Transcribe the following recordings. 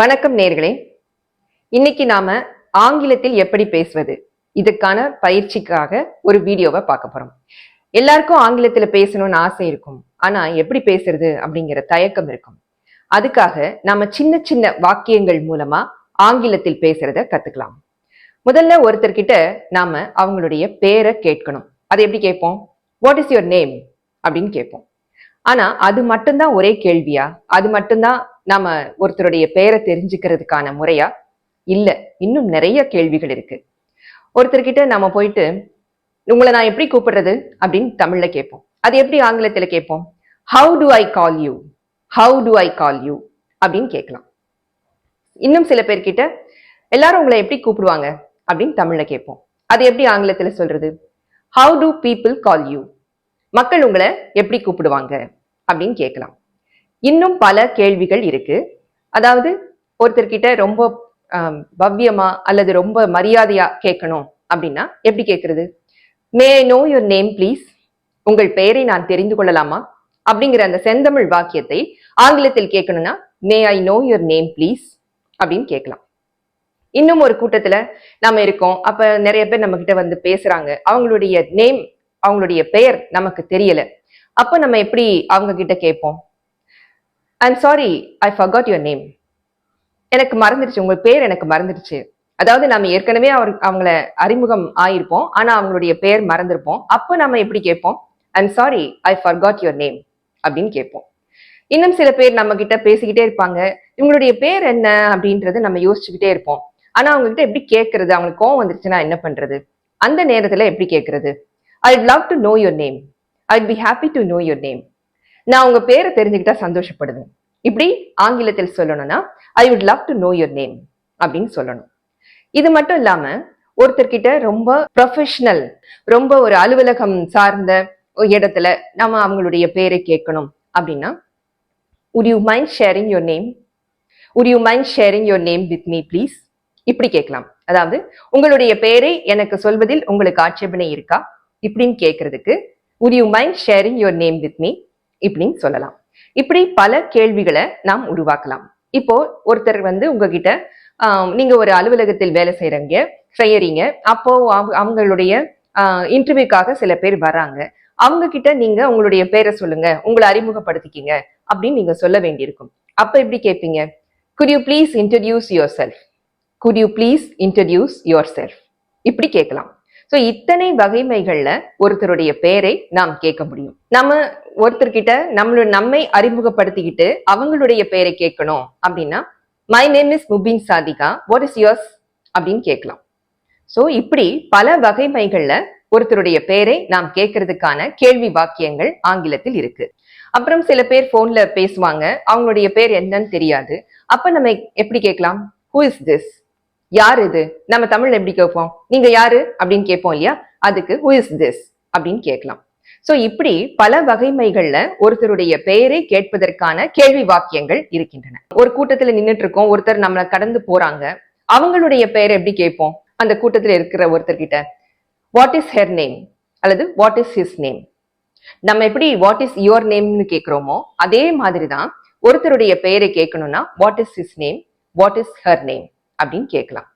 வணக்கம் நேர்களே. இன்னைக்கு நாம ஆங்கிலத்தில் எப்படி பேசுவது? இதுக்கான பயிற்சிக்காக ஒரு வீடியோவை பார்க்க போறோம். எல்லாருக்கும் ஆங்கிலத்துல பேசணும்னு ஆசை இருக்கும். ஆனா எப்படி பேசுறது அப்படிங்கிற தயக்கம் இருக்கும். அதுக்காக நாம சின்ன சின்ன வாக்கியங்கள் மூலமா ஆங்கிலத்தில் பேசுறத கத்துக்கலாம். முதல்ல ஒருத்தர்கிட்ட நாம அவங்களுடைய பேரை கேட்கணும். அது எப்படி கேட்போம்? வாட் இஸ் யுவர் நேம் அப்படின்னு கேட்போம். ஆனா அது மட்டும்தான் ஒரே கேள்வியா? அது மட்டும்தான் நாம ஒருத்தருடைய பெயரை தெரிஞ்சுக்கிறதுக்கான முறையா? இல்ல இன்னும் நிறைய கேள்விகள் இருக்கு. ஒருத்தர்கிட்ட நாம போயிட்டு உங்களை நான் எப்படி கூப்பிடுறது? அப்படின்னு தமிழ்ல கேட்போம். அது எப்படி ஆங்கிலத்துல கேட்போம்? How do I call you how do I call you அப்படின்னு கேட்கலாம். இன்னும் சில பேர்கிட்ட எல்லாரும் உங்களை எப்படி கூப்பிடுவாங்க? அப்படின்னு தமிழ்ல கேட்போம். அது எப்படி ஆங்கிலத்துல சொல்றது? How do people call you மக்கள் உங்களை எப்படி கூப்பிடுவாங்க? அப்படின்னு கேட்கலாம். இன்னும் பல கேள்விகள் இருக்கு. அதாவது ஒருத்தர்கிட்ட ரொம்ப பவ்யமா அல்லது ரொம்ப மரியாதையா கேட்கணும் அப்படின்னா எப்படி கேட்கறது? May know your name please உங்கள் பெயரை நான் தெரிந்து கொள்ளலாமா? அப்படிங்கிற அந்த செந்தமிழ் வாக்கியத்தை ஆங்கிலத்தில் கேட்கணும்னா may I know your name please அப்படின்னு கேட்கலாம். இன்னும் ஒரு கூட்டத்துல நம்ம இருக்கோம். அப்ப நிறைய பேர் நம்ம கிட்ட வந்து பேசுறாங்க. அவங்களுடைய நேம் அவங்களுடைய பெயர் நமக்கு தெரியல. அப்ப நம்ம எப்படி அவங்க கிட்ட கேட்போம்? I'm sorry I forgot your name எனக்கு மறந்துடுச்சு. உங்க பேர் எனக்கு மறந்துடுச்சு. அதாவது நம்ம ஏற்கனவே அவர் அவங்கள அறிமுகம் ஆயிருப்போம். ஆனா அவங்களுடைய பேர் மறந்திருப்போம். அப்போ நம்ம எப்படி கேட்போம்? I'm sorry I forgot your name அப்படின்னு கேட்போம். இன்னும் சில பேர் நம்ம கிட்ட பேசிக்கிட்டே இருப்பாங்க. இவங்களுடைய பேர் என்ன அப்படின்றது நம்ம யோசிச்சுக்கிட்டே இருப்போம். ஆனா அவங்க கிட்ட எப்படி கேட்கறது? அவங்களுக்கு கோவம் வந்துருச்சுன்னா என்ன பண்றது? அந்த நேரத்துல எப்படி கேட்கறது? I love to know your name I'd be happy to know your name நான் உங்க பேரை தெரிஞ்சுக்கிட்டா சந்தோஷப்படுவேன். இப்படி ஆங்கிலத்தில் சொல்லணும்னா I would love to know your name அப்படின்னு சொல்லணும். இது மட்டும் இல்லாம ஒருத்தர்கிட்ட ரொம்ப ப்ரொஃபஷனல் ரொம்ப ஒரு அலுவலகம் சார்ந்த இடத்துல நம்ம அவங்களுடைய பேரை கேட்கணும் அப்படின்னா would you mind sharing your name would you mind sharing your name with me please இப்படி கேட்கலாம். அதாவது உங்களுடைய பெயரை எனக்கு சொல்வதில் உங்களுக்கு ஆட்சேபனை இருக்கா? இப்படின்னு கேட்கறதுக்கு would you mind sharing your name with me இப்படின்னு சொல்லலாம். இப்படி பல கேள்விகளை நாம் உருவாக்கலாம். இப்போ ஒருத்தர் வந்து உங்ககிட்ட ஆஹ், நீங்க ஒரு அலுவலகத்தில் வேலை செய்யறீங்க செய்யறீங்க. அப்போ அவங்களுடைய இன்டர்வியூக்காக சில பேர் வராங்க அவங்க கிட்ட நீங்க உங்களுடைய பேரை சொல்லுங்க உங்களை அறிமுகப்படுத்திக்கிங்க அப்படின்னு நீங்க சொல்ல வேண்டியிருக்கும். அப்ப எப்படி கேட்பீங்க? Could you please introduce yourself could you please introduce yourself இப்படி கேட்கலாம். ஸோ இத்தனை வகைமைகள்ல ஒருத்தருடைய பெயரை நாம் கேட்க முடியும். நம்ம ஒருத்தர்கிட்ட நம்மளோட நம்மை அறிமுகப்படுத்திக்கிட்டு அவங்களுடைய பெயரை கேட்கணும் அப்படின்னா my name is Mubin Sadika what is yours அப்படின்னு கேட்கலாம். ஸோ இப்படி பல வகைமைகள்ல ஒருத்தருடைய பெயரை நாம் கேட்கறதுக்கான கேள்வி வாக்கியங்கள் ஆங்கிலத்தில் இருக்கு. அப்புறம் சில பேர் போன்ல பேசுவாங்க. அவங்களுடைய பேர் என்னன்னு தெரியாது. அப்ப நம்ம எப்படி கேட்கலாம்? ஹூ இஸ் திஸ் யார் இது? நம்ம தமிழ்ல எப்படி கேட்போம்? நீங்க யாரு? அப்படின்னு கேட்போம் இல்லையா? அதுக்கு ஹூ இஸ் திஸ் அப்படின்னு கேட்கலாம். சோ இப்படி பல வகைமைகள்ல ஒருத்தருடைய பெயரை கேட்பதற்கான கேள்வி வாக்கியங்கள் இருக்கின்றன. ஒரு கூட்டத்துல நின்னுட்டு இருக்கோம் ஒருத்தர் நம்மளை கடந்து போறாங்க. அவங்களுடைய பெயரை எப்படி கேட்போம்? அந்த கூட்டத்துல இருக்கிற ஒருத்தர்கிட்ட வாட் இஸ் ஹெர் நேம் அல்லது வாட் இஸ் ஹிஸ் நேம் நம்ம எப்படி வாட் இஸ் யுவர் நேம்னு கேட்குறோமோ அதே மாதிரி தான் ஒருத்தருடைய பெயரை கேட்கணும்னா what is his name what is her name அப்படின்னு கேட்கலாம்.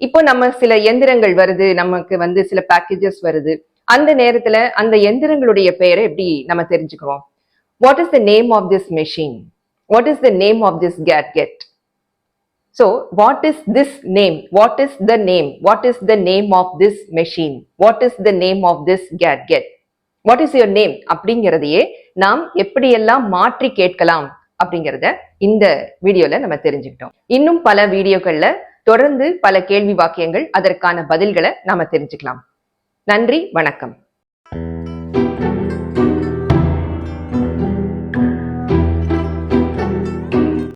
இப்போ நம்ம சில எந்திரங்கள் வருது நமக்கு வந்து சில பேக்கேஜஸ் வருது. அந்த நேரத்துல அந்த எந்திரங்களுடைய பெயரை எப்படி நம்ம தெரிஞ்சுக்கிறோம்? What is the name of this machine what is the name of this gadget so what is this name what is the name what is the name of this machine what is the name of this gadget what is your name அப்படிங்கிறதையே நாம் எப்படியெல்லாம் மாற்றி கேட்கலாம்? அப்படிங்கிறத இந்த வீடியோல நம்ம தெரிஞ்சுக்கிட்டோம். இன்னும் பல வீடியோக்கள்ல தொடர்ந்து பல கேள்வி வாக்கியங்கள் அதற்கான பதில்களை நாம தெரிஞ்சுக்கலாம். நன்றி வணக்கம்.